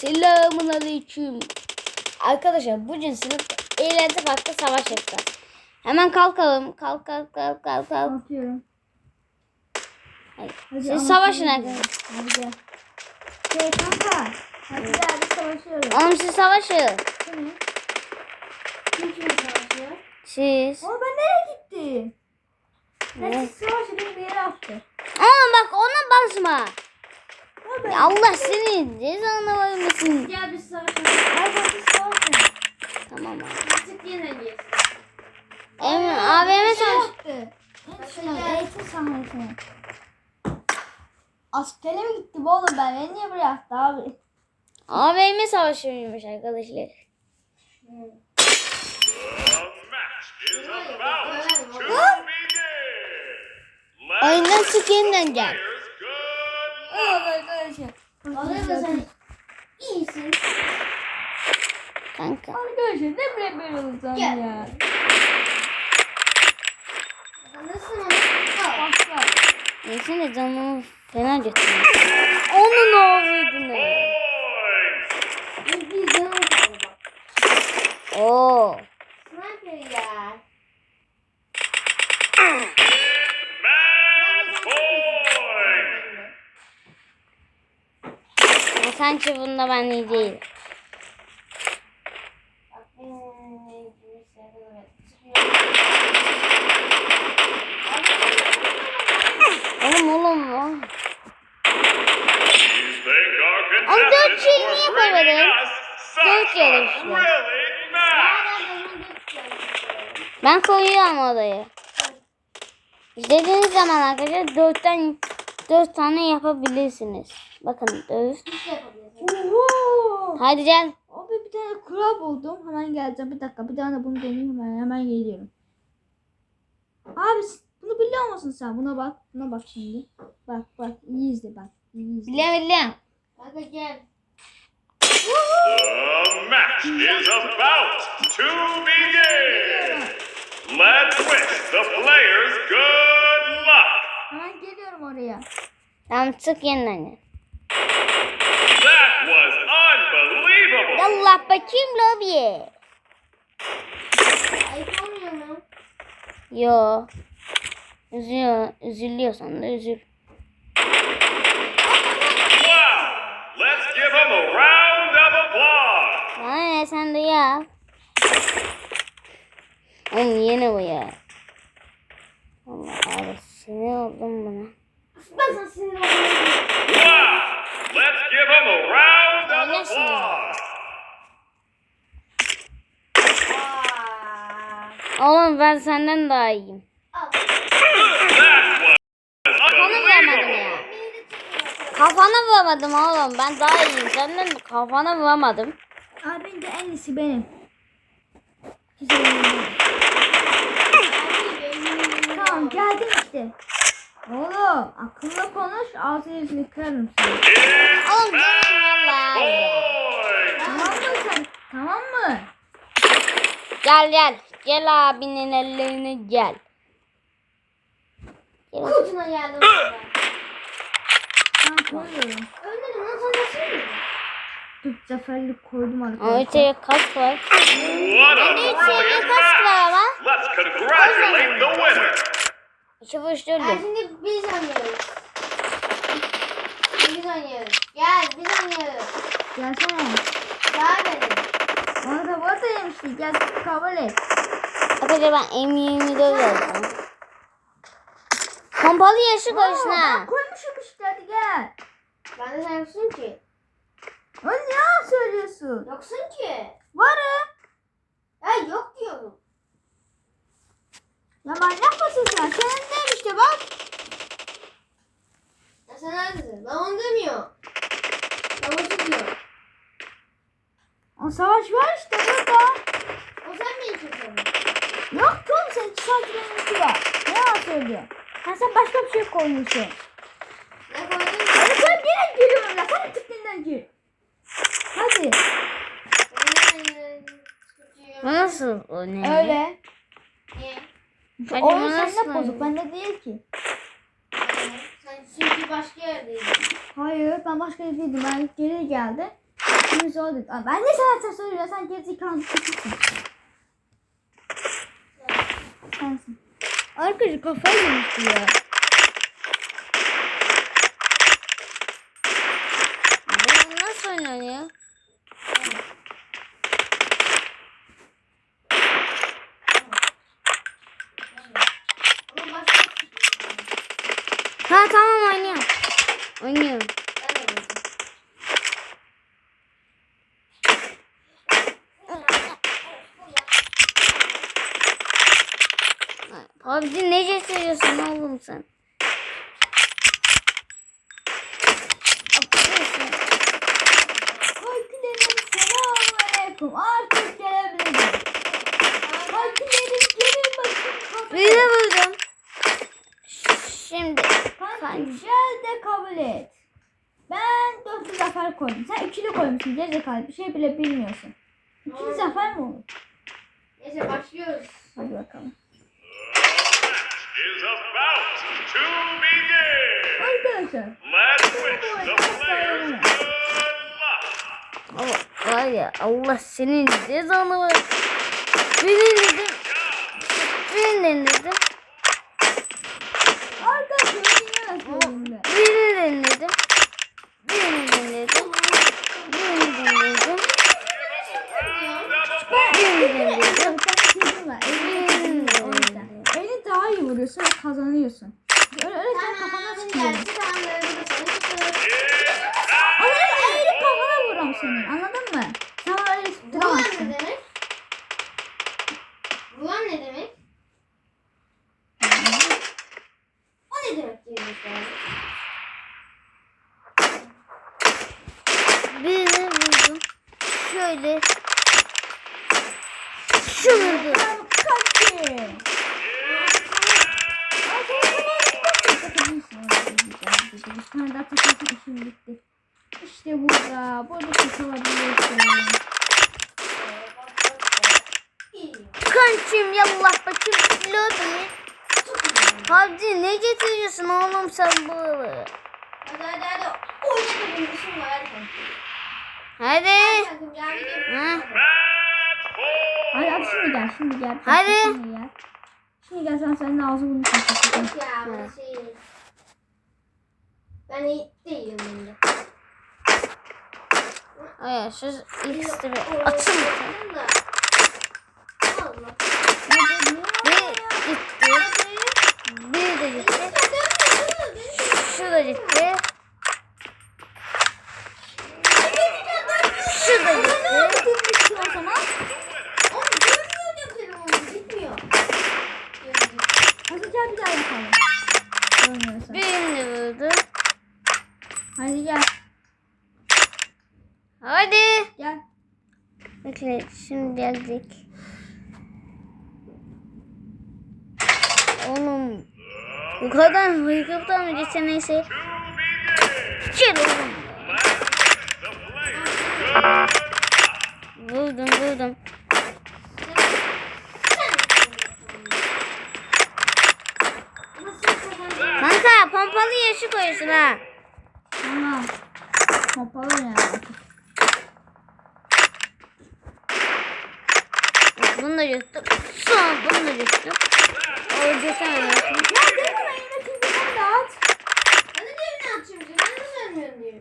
Selamun aleyküm. Arkadaşlar bugün sınıfta eğlence farklı savaş yapacağız. Hemen kalkalım. Kalk kalk kalk kalk kalk. Atıyorum. Hadi Siz savaşın arkadaşlar. Hadi gel. Şey kanka. Hadi gel biz savaşıyoruz. Oğlum siz savaşın. Bu? Kim kim savaşıyor? Siz. Oğlum ben nereye gitti? Ben Ne? siz savaşı beni bir yere attı. Oğlum bak ona basma. Ya Allah seni cezanı vermesin. Gel biz savaşalım. Savaşın. Tamam abi. Sık yeneceğiz. Emin AVM savaş. eğitim sahnesine. Askere mi gitti bu oğlum ben? Beni niye buraya attı abi? AVM savaşıymış arkadaşlar. Let Oyundan çık yeniden gel. Evet arkadaşlar. Sen? İyisin. Kanka. Arkadaşlar ne böyle böyle olacağım Gel. ya. Al. Başla. Neyse canımı fena götürüyor. Onun ağzını. points. Bir canım. Oo. Sanki bunda ben iyi değilim. Oğlum oğlum. oğlum. Ama dört şey niye koymadın? Dört de tutuyorum. Ben koyuyorum odayı. İstediğiniz zaman arkadaşlar dörtten dört tane yapabilirsiniz. Bakın. Bir şey. Hadi gel. Abi bir tane kural buldum. Hemen geleceğim. Bir dakika. Bir tane bunu deneyeyim hemen. Hemen geliyorum. Abi bunu biliyor musun sen? Buna bak. Buna bak şimdi. Bak bak. İyi izle bak. İyi izle. Biliyorum biliyorum. Hadi gel. The match is about to begin. Let's wish the players good luck. Hemen geliyorum oraya. Tamam çık yeniden. That was unbelievable. Yallah bakayım lobiye. Ayıp olmuyor mu? Yo. Üzülüyor, üzülüyorsan da üzül. Wow. Let's give them a round of applause. Ne sen de yap. Oğlum yine bu ya. Allah abi sinir oldum buna. Ben sana sinir oldum. Wow. Let's give them a Aa. Oğlum ben senden daha iyiyim. Kafanı vuramadım ya. De. Kafana vuramadım oğlum. Ben daha iyiyim. Senden kafana vuramadım. Abi bence en iyisi benim. Güzel. Tamam geldim işte. Oğlum akıllı konuş ağzını yüzünü kırarım seni. Oğlum canım vallahi. Tamam mı sen? Tamam mı? Gel gel. Gel abinin ellerine gel. Gel. Kucuna geldim. Ben koyuyorum. Ölmedim lan sen nasıl öldün? Dur zaferlik koydum Ama arkadaşlar. öteye kask var. What a Bende üç seviye brilliant kask var ama. Let's congratulate the winner. İki vuruş Ben öldüm. şimdi biz oynuyoruz. Biz oynuyoruz. Gel biz oynuyoruz. Gelsene. Daha benim. Onu da burada yemişti. Gel kabul et. Arkadaşlar ben M24 aldım. Pompalı yaşı koysun ha. Ben koymuşum işte hadi gel. Ben de sen yoksun ki. Lan ne yalan söylüyorsun? Yoksun ki. Varım. Ya yok diyorum. Ya manyak mısın sen? Senin neymiş işte bak. Ya sen neredesin? Ben onu demiyorum. Savaşı diyor. O savaş var işte burada. O sen mi içiyorsun? Yok oğlum iki saat benimki var. Ne yalan söylüyor? Ha sen başka bir şey koymuşsun. Ne koydun? Hadi sen yine giriyorum ya. Sen tıklığından gir. Hadi. Bu nasıl o ne? Öyle. Niye? Hadi Oyun sende bozuk. Bende değil ki. Sen çünkü başka yerdeydin. Hayır ben başka yerdeydim. Ben geri geldi. İkimiz olduk. Aa, Ben de sana soruyorum. Sen gerizekalı çıkıyorsun. Sensin. Arkadaşı kafayı yemişti ya. Bu nasıl oynanıyor? Ama Ha tamam oynuyorum. Oynuyorum. ben de yapayım. PUBG ne getiriyorsun oğlum sen? Hakilerim selamünaleyküm. Artık gelebilirim. Hakilerim gelin bakın. Bir de buldum. Şimdi. Kanka gel de kabul et. Ben dörtlü zafer koydum. Sen ikili koymuşsun. Gerizekalı bir şey bile bilmiyorsun. İkili zafer mi olur? Neyse başlıyoruz. Hadi bakalım. About to begin. Let's wish the players good luck. Allah, var ya Allah senin cezanı ver. Birini dedim. Birini dedim. Birini dedim. Birini dedim. Birini dedim. Birini dedim. Bir tane şeyim var. Elini tutuyor o yüzden. Elini vuruyorsun ve kazanıyorsun. Öyle, öyle sen kafana seni tutuyorum. Ama öyle eğilip kafana vururum senin. Anladın mı? Sen öyle tutturamazsın. ne demek? Bulan ne demek? O ne demek gerizekalı? Birini vurdum. Şöyle. Şunu da. Kaçın. Bir tane daha takılsın işim bitti. İşte burada. Burada takılabilirsin. İyi. Kancım yallah bakayım. Lobi. PUBG ne getiriyorsun oğlum sen bu? Hadi hadi hadi. Oyna benim işim var hadi. Hadi. Ha? Hadi hadi şimdi gel. Şimdi gel. Hadi. Şimdi gel. Şimdi gel sen senin ağzını bunu kapatacağım. Ya bu şey. Ben iyi değilim bunda. Ay şu bir atın. Bir gitti. Bir de gitti. Şu da gitti. Şu da gitti. Gitmişsin o zaman. Oğlum görmüyor diyor telefonu. Gitmiyor. Hadi gel bir daha yapalım. Olmuyorsa. Birini vurdu. Hadi gel. Hadi. Gel. Bekle şimdi geldik. Oğlum bu kadar hıykıptan mı geçse neyse. Çil oğlum. Vurdum vurdum. Kanka pompalı yaşı koyuyorsun ha. Tamam. Hopalı yani. Bunu da yuttum. Sonra bunu da yuttum. O geçemem. Ya deneme yine tüyünü de at. Ben de evine açıyorum. Ben de söylemiyorum.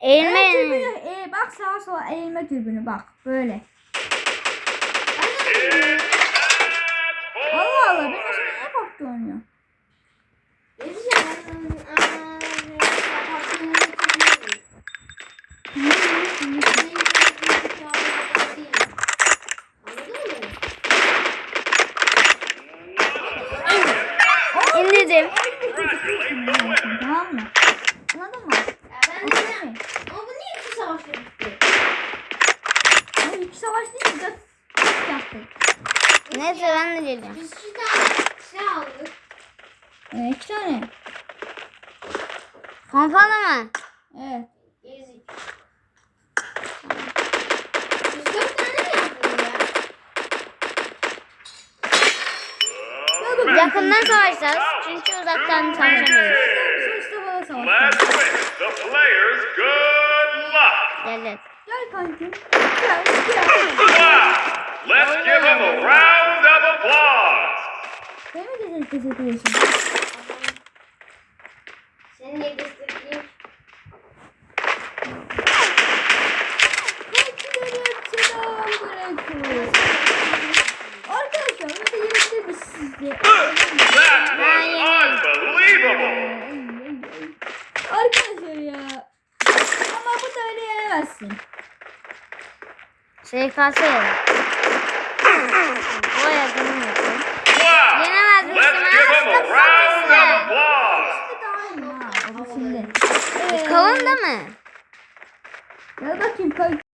Evet, Eğilme. tüyünü, e, bak sağa sola eğilme türbünü bak. Böyle. Allah Allah. Benim şimdi niye koptu oynuyor? Gerizekalı ben aaa, hakkını yetişemiyorum. Senin gibi gerizekalı değilim. İndirdim. Tamam mı? Anladın mı? Ama bu niye iki savaşta bitti? Hayır iki savaş değil mi? Dört yaptık. Neyse ben de geleceğim. Biz iki tane şey aldık. Ee, iki tane. Pompalı mı? Evet. Gerizekalı. Biz dört tane mi yaptık ya? Yakından savaşacağız. Çünkü uzaktan savaşamayız. Sonuçta bana savaş. Let's wish the players good luck. Gel gel. Kankim. Gel gel. Wow! Let's give him a round of applause. Beni mi de ses ediyorsun? Seni yetiştireyim. Kankilerim selamünaleyküm. Arkadaşlar bir de yenebilir miyiz sizce? That was unbelievable. Arkadaşlar ya. Ama bu da öyle yenemezsin. SKS. O yakınım yapıyor. Wow! Yenemez misin? Let's give him a Aslında round of sen applause. Bu daha iyi ha. O da şimdi. Kalın da mı? Gel bakayım kanka.